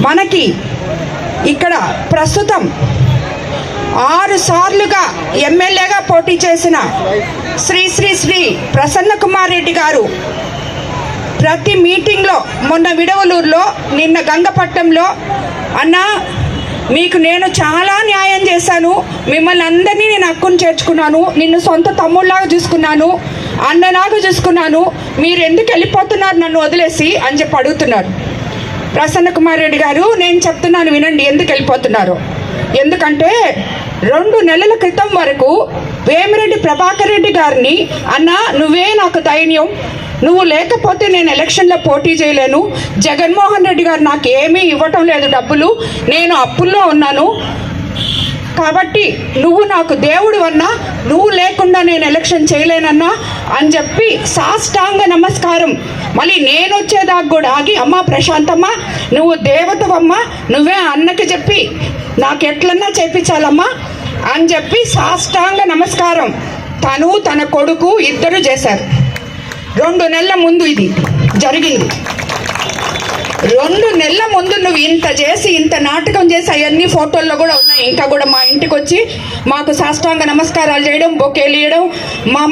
మనకి ఇక్కడ ప్రస్తుతం ఆరు సార్లుగా ఎమ్మెల్యేగా పోటీ చేసిన శ్రీ శ్రీ శ్రీ ప్రసన్న కుమార్ రెడ్డి గారు ప్రతి మీటింగ్లో మొన్న విడవలూరులో నిన్న గంగపట్నంలో అన్న మీకు నేను చాలా న్యాయం చేశాను. మిమ్మల్ని అందరినీ నేను హక్కును చేర్చుకున్నాను. నిన్ను సొంత తమ్ముళ్ళలాగా చూసుకున్నాను. అన్నలాగా చూసుకున్నాను. మీరు ఎందుకు వెళ్ళిపోతున్నారు నన్ను వదిలేసి? అని చెప్పి అడుగుతున్నారు. ప్రసన్న కుమార్ రెడ్డి గారు నేను చెప్తున్నాను వినండి ఎందుకు వెళ్ళిపోతున్నారు? ఎందుకంటే రెండు నెలల క్రితం వరకు వేమిరెడ్డి ప్రభాకర్ రెడ్డి గారిని అన్న నువ్వే నాకు ధైర్యం. నువ్వు లేకపోతే నేను ఎలక్షన్లో పోటీ చేయలేను. జగన్మోహన్ రెడ్డి గారు నాకు ఏమీ ఇవ్వటం లేదు డబ్బులు. నేను అప్పుల్లో ఉన్నాను. కాబట్టి నువ్వు నాకు దేవుడు అన్నా. నువ్వు లేకుండా నేను ఎలక్షన్ చేయలేనన్నా అని చెప్పి సాష్టాంగ నమస్కారం. మళ్ళీ నేను వచ్చేదాకా కూడా ఆగి అమ్మ ప్రశాంతమ్మ నువ్వు దేవతవమ్మ నువ్వే అన్నకి చెప్పి నాకు ఎట్లన్నా చేపించాలమ్మా అని చెప్పి సాష్టాంగ నమస్కారం. తను తన కొడుకు ఇద్దరు చేశారు. రెండు నెలల ముందు ఇది జరిగింది. రెండు నెలల ముందు నువ్వు ఇంత చేసి ఇంత నాటకం చేసి అవన్నీ ఫోటోల్లో కూడా ఉన్నాయి. ఇంకా కూడా మా ఇంటికి వచ్చి మాకు సాష్టాంగ నమస్కారాలు చేయడం బొకేలు ఇవ్వడం మా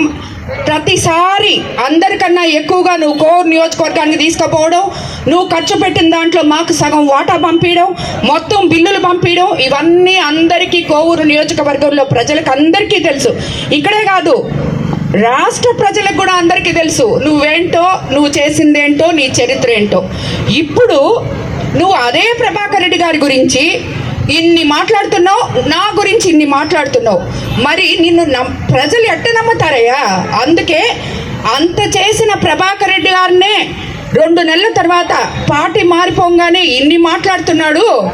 ప్రతిసారి అందరికన్నా ఎక్కువగా నువ్వు కోర్ నియోజకవర్గానికి తీసుకుపోవడం నువ్వు ఖర్చు పెట్టిన దాంట్లో మాకు సగం వాటా పంపించడం మొత్తం బిల్లులు పంపించడం ఇవన్నీ అందరికీ కోవూరు నియోజకవర్గంలో ప్రజలకు అందరికీ తెలుసు. ఇక్కడే కాదు రాష్ట్ర ప్రజలకు కూడా అందరికీ తెలుసు. నువ్వేంటో నువ్వు చేసిందేంటో నీ చరిత్ర ఏంటో. ఇప్పుడు నువ్వు అదే ప్రభాకర్ రెడ్డి గారి గురించి ఇన్ని మాట్లాడుతున్నావు నా గురించి ఇన్ని మాట్లాడుతున్నావు. మరి నిన్ను నమ్ ప్రజలు ఎట్ట నమ్ముతారయ్యా? అందుకే అంత చేసిన ప్రభాకర్ రెడ్డి గారినే రెండు నెలల తర్వాత పార్టీ మారిపోగానే ఇన్ని మాట్లాడుతున్నాడు.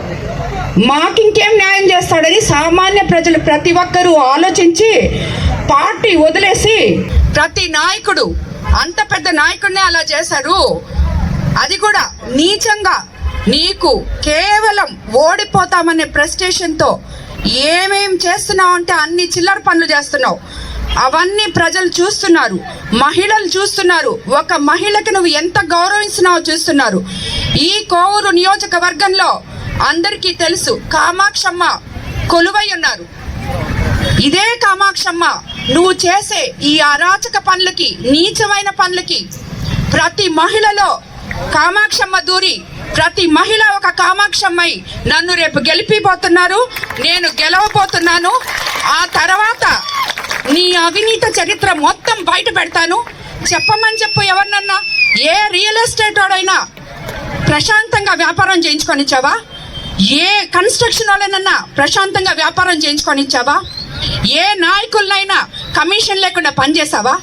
మాకింకేం న్యాయం చేస్తాడని సామాన్య ప్రజలు ప్రతి ఒక్కరూ ఆలోచించి పార్టీ వదిలేసి ప్రతి నాయకుడు అంత పెద్ద నాయకుడినే అలా చేశారు. అది కూడా నీచంగా నీకు కేవలం ఓడిపోతామనే ప్రెస్టేషన్తో ఏమేం చేస్తున్నావు అంటే అన్ని చిల్లర పనులు చేస్తున్నావు. అవన్నీ ప్రజలు చూస్తున్నారు మహిళలు చూస్తున్నారు. ఒక మహిళకి నువ్వు ఎంత గౌరవిస్తున్నావో చూస్తున్నారు. ఈ కోవూరు నియోజకవర్గంలో అందరికీ తెలుసు కామాక్షమ్మ కొలువై ఉన్నారు. ఇదే కామాక్షమ్మ నువ్వు చేసే ఈ అరాచక పనులకి నీచమైన పనులకి ప్రతి మహిళలో కామాక్షమ్మ దూరి ప్రతి మహిళ ఒక కామాక్షమ్మై నన్ను రేపు గెలిపిపోతున్నారు నేను గెలవబోతున్నాను. ఆ తర్వాత నీ అవినీత చరిత్ర మొత్తం బయట పెడతాను. చెప్పమని చెప్పు ఎవరినన్నా? ఏ రియల్ ఎస్టేట్ వాడైనా ప్రశాంతంగా వ్యాపారం చేయించుకొనిచ్చావా ఏ కన్స్ట్రక్షన్ వాళ్ళనన్నా ప్రశాంతంగా వ్యాపారం చేయించుకొనిచ్చావా ఏ నాయకులనైనా కమిషన్ లేకుండా పనిచేసావా?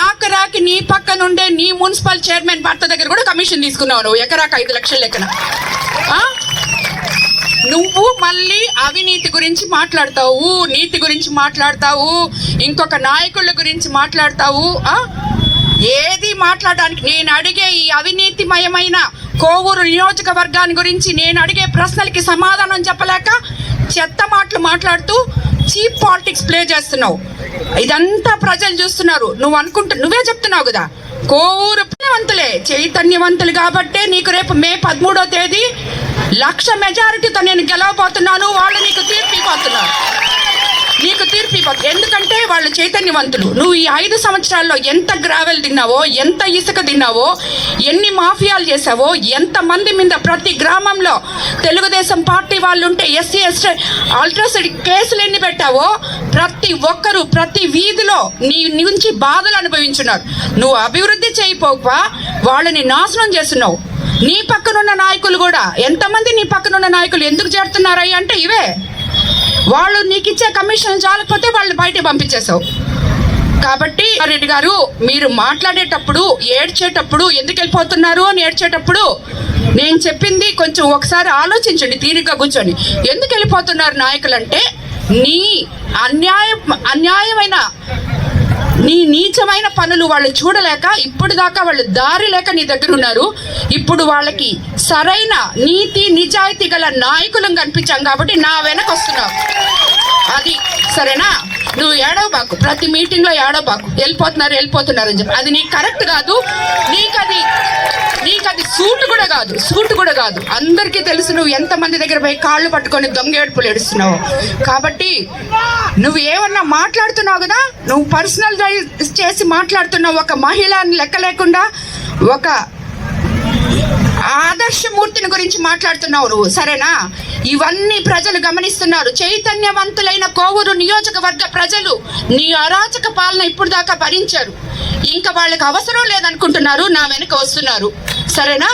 ఆఖరాకి నీ పక్కనుండే నీ మున్సిపల్ చైర్మన్ భర్త దగ్గర కూడా కమిషన్ తీసుకున్నావు నువ్వు. ఎకరాకు ఐదు లక్షల లెక్కన. నువ్వు మళ్ళీ అవినీతి గురించి మాట్లాడతావు నీతి గురించి మాట్లాడతావు ఇంకొక నాయకుల గురించి మాట్లాడతావు ఏది మాట్లాడడానికి నేను అడిగే ఈ అవినీతిమయమైన కోవూరు నియోజకవర్గాన్ని గురించి నేను అడిగే ప్రశ్నలకి సమాధానం చెప్పలేక చెత్త మాటలు మాట్లాడుతూ చీప్ పాలిటిక్స్ ప్లే చేస్తున్నావు. ఇదంతా ప్రజలు చూస్తున్నారు. నువ్వు అనుకుంటు నువ్వే చెప్తున్నావు కదా. కోవూరు పుణ్యవంతులే. చైతన్యవంతులు కాబట్టే నీకు రేపు మే పదమూడో తేదీ లక్ష మెజారిటీతో నేను గెలవబోతున్నాను. వాళ్ళు నీకు తీర్పు ఇవ్వబోతున్నారు తీర్పు ఇవ్వదు ఎందుకంటే వాళ్ళు చైతన్యవంతులు. నువ్వు ఈ ఐదు సంవత్సరాల్లో ఎంత గ్రావెల్ తిన్నావో ఎంత ఇసుక తిన్నావో ఎన్ని మాఫియాలు చేసావో ఎంత మంది మీద ప్రతి గ్రామంలో తెలుగుదేశం పార్టీ వాళ్ళు ఉంటే ఎస్సీ ఎస్టీ అల్ట్రాసిడ్ కేసులు ఎన్ని పెట్టావో ప్రతి ఒక్కరూ ప్రతి వీధిలో నీ నుంచి బాధలు అనుభవించున్నారు. నువ్వు అభివృద్ధి చేయపోక వాళ్ళని నాశనం చేస్తున్నావు. నీ పక్కనున్న నాయకులు కూడా ఎంతమంది నీ పక్కనున్న నాయకులు ఎందుకు చేరుతున్నారయ్య అంటే ఇవే. వాళ్ళు నీకు ఇచ్చే కమిషన్ చాలకపోతే వాళ్ళని బయట పంపించేశావు. కాబట్టి రెడ్డి గారు మీరు మాట్లాడేటప్పుడు ఏడ్చేటప్పుడు ఎందుకు వెళ్ళిపోతున్నారు అని ఏడ్చేటప్పుడు నేను చెప్పింది కొంచెం ఒకసారి ఆలోచించండి తీరిగ్గా కూర్చొని. ఎందుకు వెళ్ళిపోతున్నారు నాయకులంటే నీ అన్యాయం అన్యాయమైన నీ నీచమైన పనులు వాళ్ళు చూడలేక ఇప్పుడు దాకా వాళ్ళు దారి లేక నీ దగ్గర ఉన్నారు. ఇప్పుడు వాళ్ళకి సరైన నీతి నిజాయితీ గల నాయకులను కనిపించాం కాబట్టి నా వెనక వస్తున్నావు. అది సరేనా? నువ్వు ఏడవబాకు. ప్రతి మీటింగ్లో ఏడవబాకు. వెళ్ళిపోతున్నారు వెళ్ళిపోతున్నారు అని చెప్పి. అది నీకు కరెక్ట్ కాదు. నీకు అది నీకు అది సూట్ కూడా కాదు. సూట్ కూడా కాదు. అందరికీ తెలుసు నువ్వు ఎంతమంది దగ్గర పోయి కాళ్ళు పట్టుకొని దొంగ ఏడుపులు ఏడుస్తున్నావు. కాబట్టి నువ్వు ఏమన్నా మాట్లాడుతున్నావు కదా నువ్వు పర్సనల్ చేసి మాట్లాడుతున్నావు. ఒక మహిళ అని లెక్క లేకుండా ఒక ఆదర్శమూర్తిని గురించి మాట్లాడుతున్నావు నువ్వు సరేనా? ఇవన్నీ ప్రజలు గమనిస్తున్నారు. చైతన్యవంతులైన కోవూరు నియోజకవర్గ ప్రజలు నీ అరాచక పాలన ఇప్పుడు దాకా భరించారు. ఇంకా వాళ్ళకి అవసరం లేదనుకుంటున్నారు నా వెనక వస్తున్నారు. సరేనా?